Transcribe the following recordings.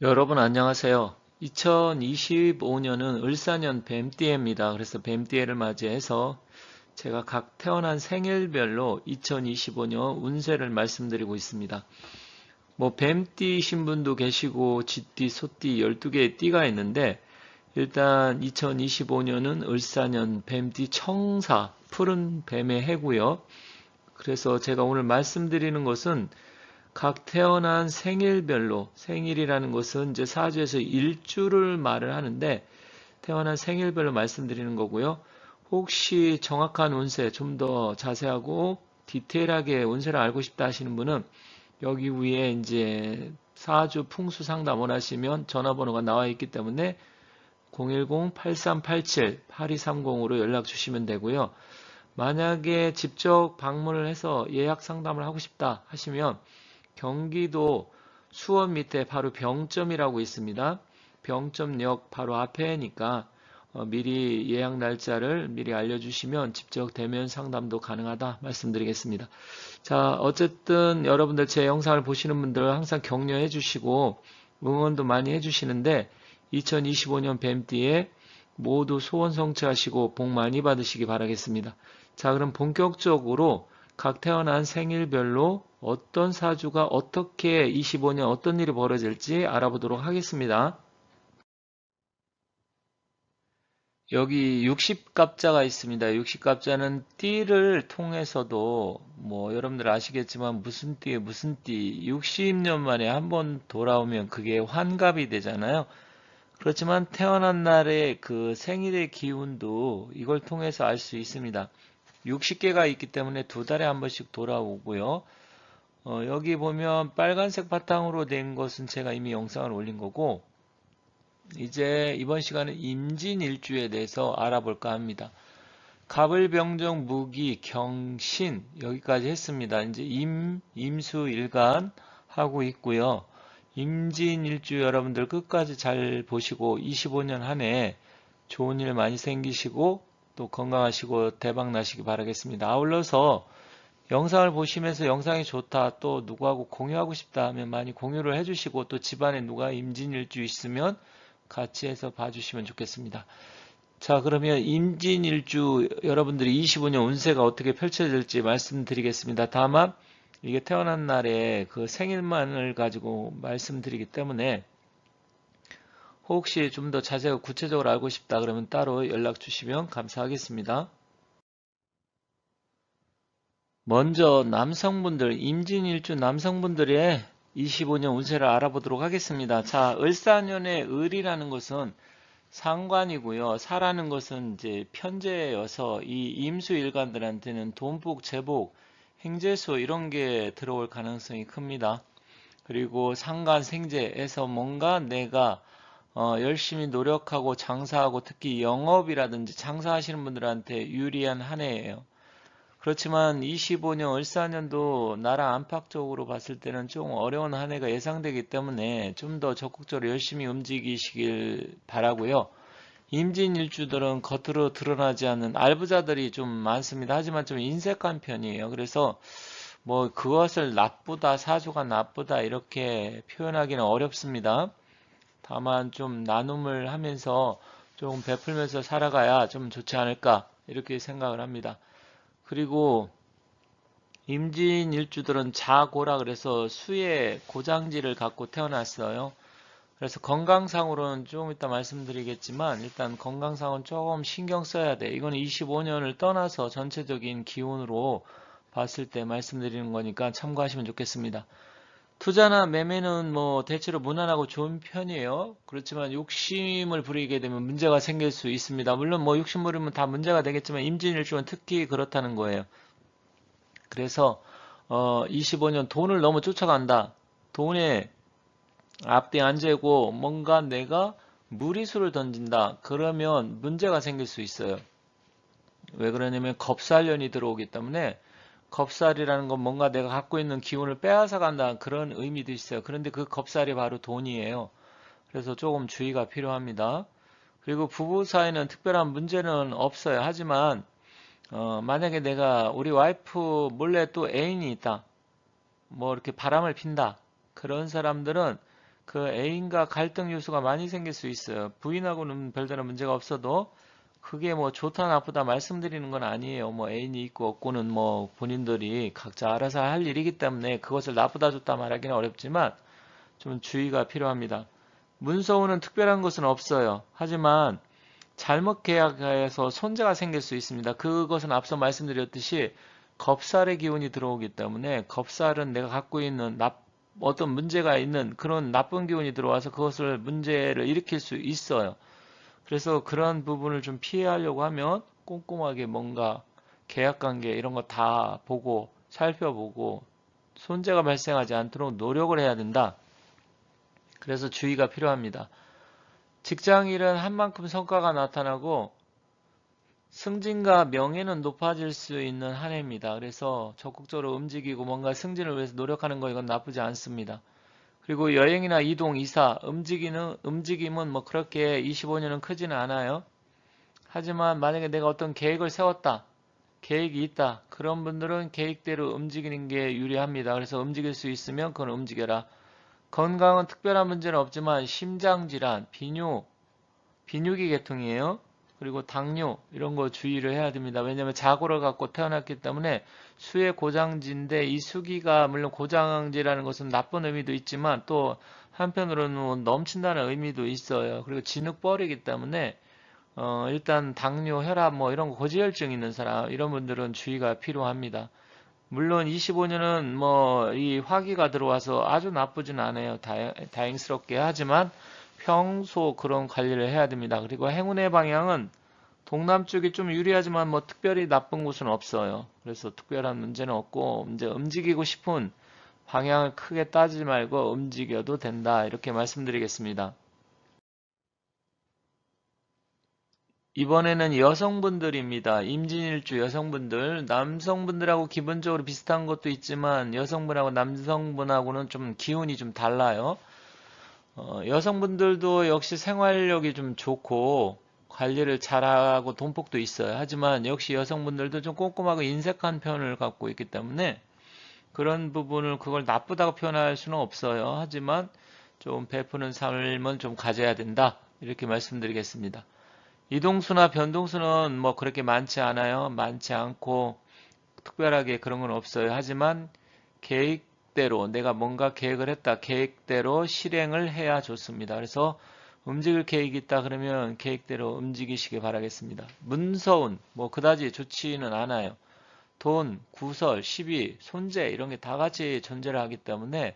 여러분 안녕하세요. 2025년은 을사년 뱀띠해입니다. 그래서 뱀띠해를 맞이해서 제가 각 태어난 생일별로 2025년 운세를 말씀드리고 있습니다. 뭐 뱀띠이신 분도 계시고 쥐띠, 소띠 12개의 띠가 있는데 일단 2025년은 을사년 뱀띠 청사 푸른 뱀의 해고요. 그래서 제가 오늘 말씀드리는 것은 각 태어난 생일별로 생일이라는 것은 이제 사주에서 일주를 말을 하는데 태어난 생일별로 말씀드리는 거고요. 혹시 정확한 운세 좀 더 자세하고 디테일하게 운세를 알고 싶다 하시는 분은 여기 위에 이제 사주 풍수 상담 원하시면 전화번호가 나와 있기 때문에 010-8387-8230으로 연락 주시면 되고요. 만약에 직접 방문을 해서 예약 상담을 하고 싶다 하시면 경기도 수원 밑에 바로 병점이라고 있습니다. 병점역 바로 앞에니까 어, 미리 예약 날짜를 미리 알려주시면 직접 대면 상담도 가능하다 말씀드리겠습니다. 자, 어쨌든 여러분들 제 영상을 보시는 분들 항상 격려해 주시고 응원도 많이 해 주시는데 2025년 뱀띠에 모두 소원 성취하시고 복 많이 받으시기 바라겠습니다. 자, 그럼 본격적으로 각 태어난 생일별로 어떤 사주가 어떻게 25년 어떤 일이 벌어질지 알아보도록 하겠습니다. 여기 60갑자가 있습니다. 60갑자는 띠를 통해서도 뭐 여러분들 아시겠지만 무슨 띠에 무슨 띠 60년 만에 한 번 돌아오면 그게 환갑이 되잖아요. 그렇지만 태어난 날의 그 생일의 기운도 이걸 통해서 알 수 있습니다. 60개가 있기 때문에 두 달에 한 번씩 돌아오고요. 어, 여기 보면 빨간색 바탕으로 된 것은 제가 이미 영상을 올린 거고 이제 이번 시간은 임진일주에 대해서 알아볼까 합니다. 갑을병정 무기 경신 여기까지 했습니다. 이제 임 임수일간 하고 있고요. 임진일주 여러분들 끝까지 잘 보시고 25년 한 해 좋은 일 많이 생기시고 또 건강하시고 대박 나시기 바라겠습니다. 아울러서 영상을 보시면서 영상이 좋다 또 누구하고 공유하고 싶다 하면 많이 공유를 해주시고 또 집안에 누가 임진일주 있으면 같이 해서 봐주시면 좋겠습니다. 자 그러면 임진일주 여러분들이 25년 운세가 어떻게 펼쳐질지 말씀드리겠습니다. 다만 이게 태어난 날에 그 생일만을 가지고 말씀드리기 때문에 혹시 좀 더 자세하고 구체적으로 알고 싶다 그러면 따로 연락 주시면 감사하겠습니다. 먼저 남성분들 임진일주 남성분들의 25년 운세를 알아보도록 하겠습니다. 자, 을사년의 을이라는 것은 상관이고요. 사라는 것은 이제 편제여서 이 임수일관들한테는 돈복, 제복, 행제소 이런 게 들어올 가능성이 큽니다. 그리고 상관, 생제에서 뭔가 내가 어, 열심히 노력하고 장사하고 특히 영업이라든지 장사하시는 분들한테 유리한 한 해예요. 그렇지만 25년 을사년도 나라 안팎적으로 봤을 때는 좀 어려운 한 해가 예상되기 때문에 좀 더 적극적으로 열심히 움직이시길 바라고요. 임진일주들은 겉으로 드러나지 않는 알부자들이 좀 많습니다. 하지만 좀 인색한 편이에요. 그래서 뭐 그것을 나쁘다, 사주가 나쁘다 이렇게 표현하기는 어렵습니다. 다만 좀 나눔을 하면서 좀 베풀면서 살아가야 좀 좋지 않을까 이렇게 생각을 합니다. 그리고 임진 일주들은 자고라 그래서 수의 고장지를 갖고 태어났어요. 그래서 건강상으로는 조금 이따 말씀드리겠지만 일단 건강상은 조금 신경 써야 돼. 이거는 25년을 떠나서 전체적인 기운으로 봤을 때 말씀드리는 거니까 참고하시면 좋겠습니다. 투자나 매매는 뭐 대체로 무난하고 좋은 편이에요. 그렇지만 욕심을 부리게 되면 문제가 생길 수 있습니다. 물론 뭐 욕심 부리면 다 문제가 되겠지만 임진일주는 특히 그렇다는 거예요. 그래서 어 25년 돈을 너무 쫓아간다. 돈에 앞뒤 안 재고 뭔가 내가 무리수를 던진다. 그러면 문제가 생길 수 있어요. 왜 그러냐면 겁살년이 들어오기 때문에 겁살이라는 건 뭔가 내가 갖고 있는 기운을 빼앗아 간다는 그런 의미도 있어요. 그런데 그 겁살이 바로 돈이에요. 그래서 조금 주의가 필요합니다. 그리고 부부 사이는 특별한 문제는 없어요. 하지만 어, 만약에 내가 우리 와이프 몰래 또 애인이 있다. 뭐 이렇게 바람을 핀다. 그런 사람들은 그 애인과 갈등 요소가 많이 생길 수 있어요. 부인하고는 별다른 문제가 없어도 그게 뭐 좋다 나쁘다 말씀드리는 건 아니에요. 뭐 애인이 있고 없고는 뭐 본인들이 각자 알아서 할 일이기 때문에 그것을 나쁘다 좋다 말하기는 어렵지만 좀 주의가 필요합니다. 문서우는 특별한 것은 없어요. 하지만 잘못 계약해서 손재가 생길 수 있습니다. 그것은 앞서 말씀드렸듯이 겁살의 기운이 들어오기 때문에 겁살은 내가 갖고 있는 나, 어떤 문제가 있는 그런 나쁜 기운이 들어와서 그것을 문제를 일으킬 수 있어요. 그래서 그런 부분을 좀 피하려고 하면 꼼꼼하게 뭔가 계약관계 이런 거 다 보고 살펴보고 손재가 발생하지 않도록 노력을 해야 된다. 그래서 주의가 필요합니다. 직장일은 한 만큼 성과가 나타나고 승진과 명예는 높아질 수 있는 한 해입니다. 그래서 적극적으로 움직이고 뭔가 승진을 위해서 노력하는 거 이건 나쁘지 않습니다. 그리고 여행이나 이동, 이사, 움직이는, 움직임은 뭐 그렇게 25년은 크지는 않아요. 하지만 만약에 내가 어떤 계획을 세웠다. 계획이 있다. 그런 분들은 계획대로 움직이는 게 유리합니다. 그래서 움직일 수 있으면 그건 움직여라. 건강은 특별한 문제는 없지만 심장질환, 비뇨, 비뇨기 계통이에요. 그리고 당뇨 이런 거 주의를 해야 됩니다. 왜냐하면 자고를 갖고 태어났기 때문에 수의 고장지인데 이 수기가 물론 고장지라는 것은 나쁜 의미도 있지만 또 한편으로는 넘친다는 의미도 있어요. 그리고 진흙벌이기 때문에 어 일단 당뇨, 혈압 뭐 이런 고지혈증 있는 사람 이런 분들은 주의가 필요합니다. 물론 25년은 뭐 이 화기가 들어와서 아주 나쁘진 않아요. 다행, 스럽게 하지만 평소 그런 관리를 해야 됩니다. 그리고 행운의 방향은 동남쪽이 좀 유리하지만 뭐 특별히 나쁜 곳은 없어요. 그래서 특별한 문제는 없고 이제 움직이고 싶은 방향을 크게 따지지 말고 움직여도 된다. 이렇게 말씀드리겠습니다. 이번에는 여성분들입니다. 임진일주 여성분들, 남성분들하고 기본적으로 비슷한 것도 있지만 여성분하고 남성분하고는 좀 기운이 좀 달라요. 어, 여성분들도 역시 생활력이 좀 좋고 관리를 잘하고 돈복도 있어요. 하지만 역시 여성분들도 좀 꼼꼼하고 인색한 편을 갖고 있기 때문에 그런 부분을 그걸 나쁘다고 표현할 수는 없어요. 하지만 좀 베푸는 삶은 좀 가져야 된다. 이렇게 말씀드리겠습니다. 이동수나 변동수는 뭐 그렇게 많지 않아요. 많지 않고 특별하게 그런 건 없어요. 하지만 계획 대로 내가 뭔가 계획을 했다. 계획대로 실행을 해야 좋습니다. 그래서 움직일 계획이 있다 그러면 계획대로 움직이시기 바라겠습니다. 문서운 뭐 그다지 좋지는 않아요. 돈, 구설, 시비, 손재 이런 게 다 같이 존재를 하기 때문에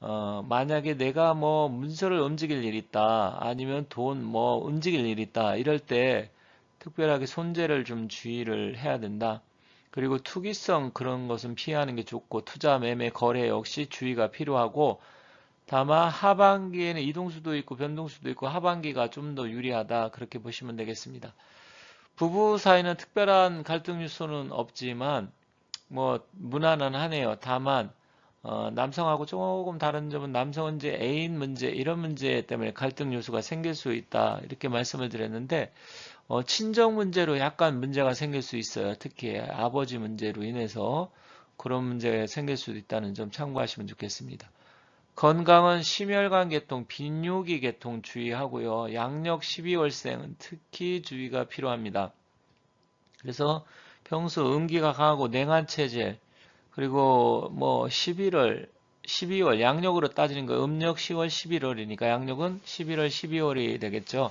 어, 만약에 내가 뭐 문서를 움직일 일이 있다 아니면 돈 뭐 움직일 일이 있다 이럴 때 특별하게 손재를 좀 주의를 해야 된다 그리고 투기성 그런 것은 피하는 게 좋고 투자 매매 거래 역시 주의가 필요하고 다만 하반기에는 이동수도 있고 변동수도 있고 하반기가 좀 더 유리하다 그렇게 보시면 되겠습니다. 부부 사이는 특별한 갈등 요소는 없지만 뭐 무난한 하네요. 다만 어, 남성하고 조금 다른 점은 남성은 이제 애인 문제 이런 문제 때문에 갈등 요소가 생길 수 있다 이렇게 말씀을 드렸는데 어, 친정 문제로 약간 문제가 생길 수 있어요. 특히 아버지 문제로 인해서 그런 문제가 생길 수도 있다는 점 참고하시면 좋겠습니다. 건강은 심혈관 계통, 빈뇨기 계통 주의하고요. 양력 12월생은 특히 주의가 필요합니다. 그래서 평소 음기가 강하고 냉한 체질, 그리고 뭐 11월, 12월 양력으로 따지는 거 음력 10월, 11월이니까 양력은 11월, 12월이 되겠죠.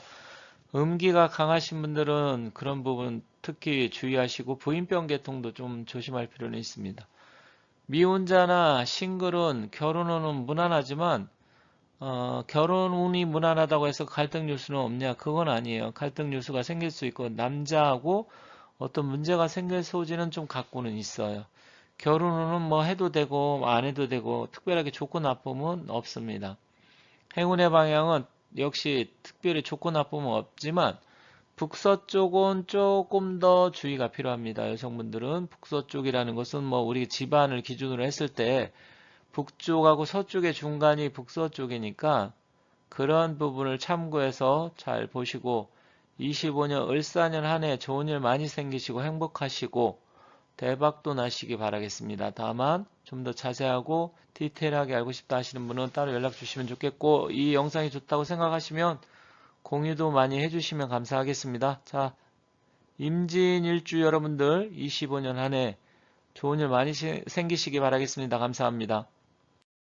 음기가 강하신 분들은 그런 부분 특히 주의하시고 부인병 계통도 좀 조심할 필요는 있습니다. 미혼자나 싱글은 결혼운은 무난하지만 어, 결혼운이 무난하다고 해서 갈등 요소는 없냐? 그건 아니에요. 갈등 요소가 생길 수 있고 남자하고 어떤 문제가 생길 소지는 좀 갖고는 있어요. 결혼은 뭐 해도 되고 안 해도 되고 특별하게 좋고 나쁨은 없습니다. 행운의 방향은 역시 특별히 좋고 나쁨은 없지만 북서쪽은 조금 더 주의가 필요합니다. 여성분들은 북서쪽이라는 것은 뭐 우리 집안을 기준으로 했을 때 북쪽하고 서쪽의 중간이 북서쪽이니까 그런 부분을 참고해서 잘 보시고 25년 을사년 한 해 좋은 일 많이 생기시고 행복하시고 대박도 나시기 바라겠습니다. 다만 좀 더 자세하고 디테일하게 알고 싶다 하시는 분은 따로 연락 주시면 좋겠고 이 영상이 좋다고 생각하시면 공유도 많이 해주시면 감사하겠습니다. 자, 임진일주 여러분들 25년 한 해 좋은 일 많이 시- 생기시기 바라겠습니다. 감사합니다.